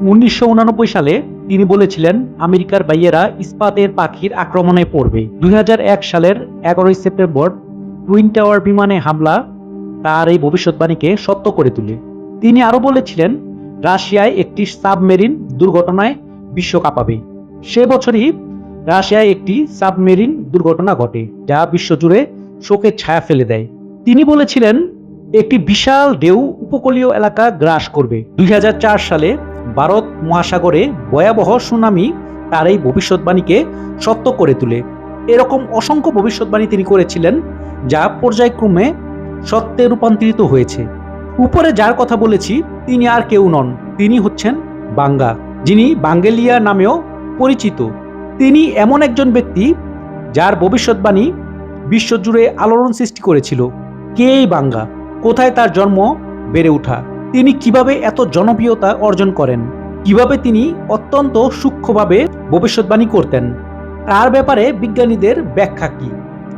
উনিশশো সালে তিনি বলেছিলেন, আমেরিকার বাইয়েরা ইস্পাতের পাখির আক্রমণে পড়বে। দুই সালের এগারোই সেপ্টেম্বর টুইন টাওয়ার বিমানে হামলা তার এই ভবিষ্যৎবাণীকে সত্য করে তোলে। তিনি আরও বলেছিলেন, রাশিয়ায় একটি সাবমেরিন দুর্ঘটনায় বিশ্ব কাঁপাবে। সে বছরই রাশিয়ায় একটি সাবমেরিন দুর্ঘটনা ঘটে, যা বিশ্বজুড়ে শোকের ছায়া ফেলে দেয়। তিনি বলেছিলেন, একটি বিশাল ঢেউ উপকূলীয় এলাকা গ্রাস করবে। দুই হাজার চার সালে ভারত মহাসাগরে ভয়াবহ সুনামি তার এই ভবিষ্যৎবাণীকে সত্য করে তোলে। এরকম অসংখ্য ভবিষ্যৎবাণী তিনি করেছিলেন, যা পর্যায়ক্রমে সত্যে রূপান্তরিত হয়েছে। উপরে যার কথা বলেছি, তিনি আর কেউ নন, তিনি হচ্ছেন বাঙ্গা, যিনি বাঙ্গেলিয়া নামেও পরিচিত। তিনি এমন একজন ব্যক্তি যার ভবিষ্যৎবাণী বিশ্বজুড়ে আলোড়ন সৃষ্টি করেছিল। কে এই বাঙ্গা? কোথায় তার জন্ম? বেড়ে ওঠা। তিনি কীভাবে এত জনপ্রিয়তা অর্জন করেন? কীভাবে তিনি অত্যন্ত সূক্ষ্মভাবে ভবিষ্যৎবাণী করতেন? তার ব্যাপারে বিজ্ঞানীদের ব্যাখ্যা কি?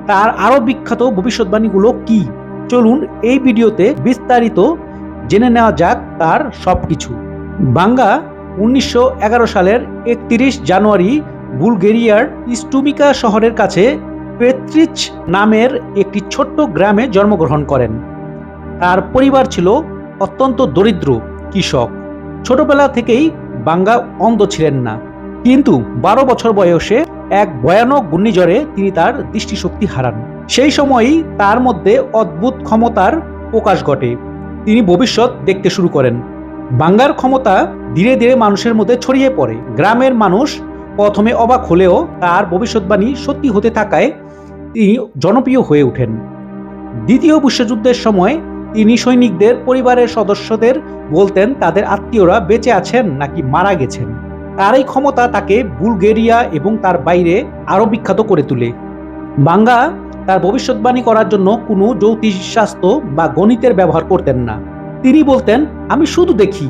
তার আরও বিখ্যাত ভবিষ্যৎবাণীগুলো কি? চলুন এই ভিডিওতে বিস্তারিত জেনে নেওয়া যাক তার সবকিছু। বাঙ্গা উনিশশো এগারো সালের একত্রিশ জানুয়ারি বুলগেরিয়ার ইস্টুমিকা শহরের কাছে পেত্রিচ নামের একটি ছোট্ট গ্রামে জন্মগ্রহণ করেন। তার পরিবার ছিল অত্যন্ত দরিদ্র কৃষক। ছোটবেলা থেকেই বাঙ্গা অন্ধ ছিলেন না। কিন্তু বারো বছর বয়সে এক ভয়ানক ঘূর্ণিঝড়ে তিনি তার দৃষ্টিশক্তি হারান। সেই সময়ই তার মধ্যে অদ্ভুত ক্ষমতার প্রকাশ ঘটে। তিনি ভবিষ্যৎ দেখতে শুরু করেন। বাঙ্গার ক্ষমতা ধীরে ধীরে মানুষের মধ্যে ছড়িয়ে পড়ে। গ্রামের মানুষ প্রথমে অবাক হলেও তার ভবিষ্যৎবাণী সত্যি হতে থাকায় তিনি জনপ্রিয় হয়ে ওঠেন। দ্বিতীয় বিশ্বযুদ্ধের সময় তিনি সৈনিকদের পরিবারের সদস্যদের বলতেন, তাদের আত্মীয়রা বেঁচে আছেন নাকি মারা গেছেন। তার এই ক্ষমতা তাকে বুলগেরিয়া এবং তার বাইরে আরও বিখ্যাত করে তোলে। বাঙ্গা তার ভবিষ্যৎবাণী করার জন্য কোনো জ্যোতিষশাস্ত্র বা গণিতের ব্যবহার করতেন না। তিনি বলতেন, আমি শুধু দেখি।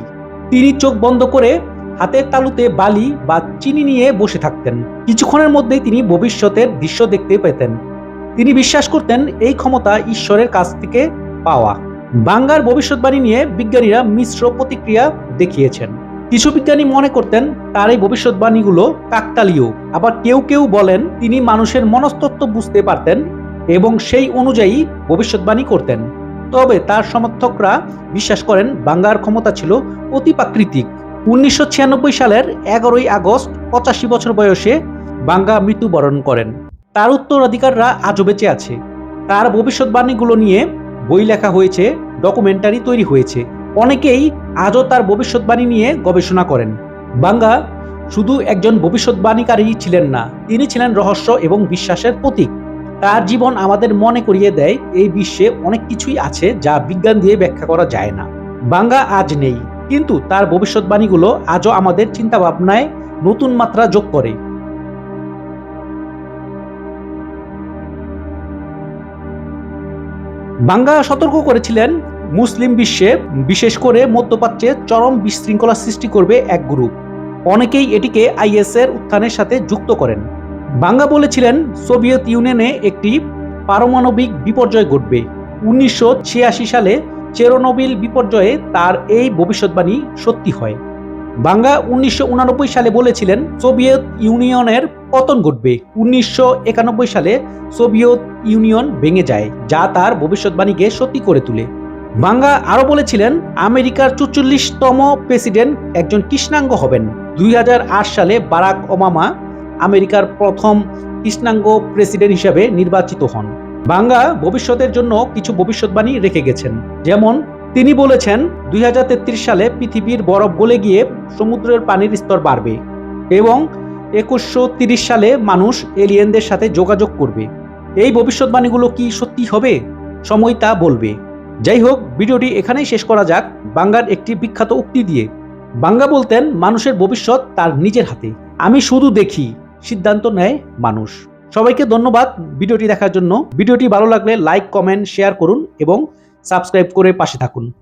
তিনি চোখ বন্ধ করে হাতের তালুতে বালি বা চিনি নিয়ে বসে থাকতেন। কিছুক্ষণের মধ্যেই তিনি ভবিষ্যতের দৃশ্য দেখতে পেতেন। তিনি বিশ্বাস করতেন, এই ক্ষমতা ঈশ্বরের কাছ থেকে পাওয়া। বাঙ্গার ভবিষ্যৎবাণী নিয়ে বিজ্ঞানীরা মিশ্র প্রতিক্রিয়া দেখিয়েছেন। কিছু বিজ্ঞানী মনে করতেন, তার এই ভবিষ্যৎবাণীগুলো কাকতালীয়। আবার কেউ কেউ বলেন, তিনি মানুষের মনস্তত্ত্ব বুঝতে পারতেন এবং সেই অনুযায়ী ভবিষ্যৎবাণী করতেন। তবে তার সমর্থকরা বিশ্বাস করেন বাঙ্গার ক্ষমতা ছিল অতিপ্রাকৃতিক উনিশশো ছিয়ানব্বই সালের এগারোই আগস্ট, পঁচাশি বছর বয়সে বাঙ্গা মৃত্যুবরণ করেন। তার উত্তরাধিকাররা আজও বেঁচে আছে। তার ভবিষ্যৎবাণীগুলো নিয়ে বই লেখা হয়েছে ডকুমেন্টারি তৈরি হয়েছে। অনেকেই আজও তার ভবিষ্যৎবাণী নিয়ে গবেষণা করেন। বাঙ্গা শুধু একজন ভবিষ্যৎবাণীকারী ছিলেন না, তিনি ছিলেন রহস্য এবং বিশ্বাসের প্রতীক। তার জীবন আমাদের মনে করিয়ে দেয়, এই বিশ্বে অনেক কিছুই আছে যা বিজ্ঞান দিয়ে ব্যাখ্যা করা যায় না। বাঙ্গা আজ নেই, কিন্তু তার ভবিষ্যৎবাণীগুলো আজও আমাদের চিন্তাভাবনায় নতুন মাত্রা যোগ করে। বাঙ্গা সতর্ক করেছিলেন মুসলিম বিশ্বে, বিশেষ করে মধ্যপ্রাচ্যে চরম বিশৃঙ্খলা সৃষ্টি করবে এক গ্রুপ। অনেকেই এটিকে আইএস এর উত্থানের সাথে যুক্ত করেন। বাঙ্গা বলেছিলেন, সোভিয়েত ইউনিয়নে একটি পারমাণবিক বিপর্যয় ঘটবে। উনিশশো ছিয়াশি সালে চেরোনোবিল বিপর্যয়ে তার এই ভবিষ্যৎবাণী সত্যি হয়। বাঙ্গা উনিশশো সালে বলেছিলেন, সোভিয়েত ইউনিয়নের পতন ঘটবে। উনিশশো একানব্বই সালে সোভিয়েত ইউনিয়ন ভেঙে যায়, যা তার ভবিষ্যৎবাণীকে সত্যি করে তোলে। বাঙ্গা আরও বলেছিলেন, আমেরিকার চুচল্লিশতম প্রেসিডেন্ট একজন কৃষ্ণাঙ্গ হবেন। দুই হাজার আট সালে বারাক ওমামা আমেরিকার প্রথম কৃষ্ণাঙ্গ প্রেসিডেন্ট হিসাবে নির্বাচিত হন। বাঙ্গা ভবিষ্যতের জন্য কিছু ভবিষ্যৎবাণী রেখে গেছেন। যেমন, তিনি বলেছেন, দুই হাজার তেত্রিশ সালে পৃথিবীর বরফ গলে গিয়ে সমুদ্রের পানির স্তর বাড়বে এবং একুশশো সালে মানুষ এলিয়েনদের সাথে যোগাযোগ করবে। এই ভবিষ্যৎবাণীগুলো কি সত্যি হবে? সময় তা বলবে। যাই হোক, ভিডিওটি এখানেই শেষ করা যাক বাঙ্গার একটি বিখ্যাত উক্তি দিয়ে। বাঙ্গা বলতেন, মানুষের ভবিষ্যৎ তার নিজের হাতে। আমি শুধু দেখি, সিদ্ধান্ত নেয় মানুষ। সবাইকে ধন্যবাদ ভিডিওটি দেখার জন্য। ভিডিওটি ভালো লাগলে লাইক, কমেন্ট, শেয়ার করুন এবং সাবস্ক্রাইব করে পাশে থাকুন।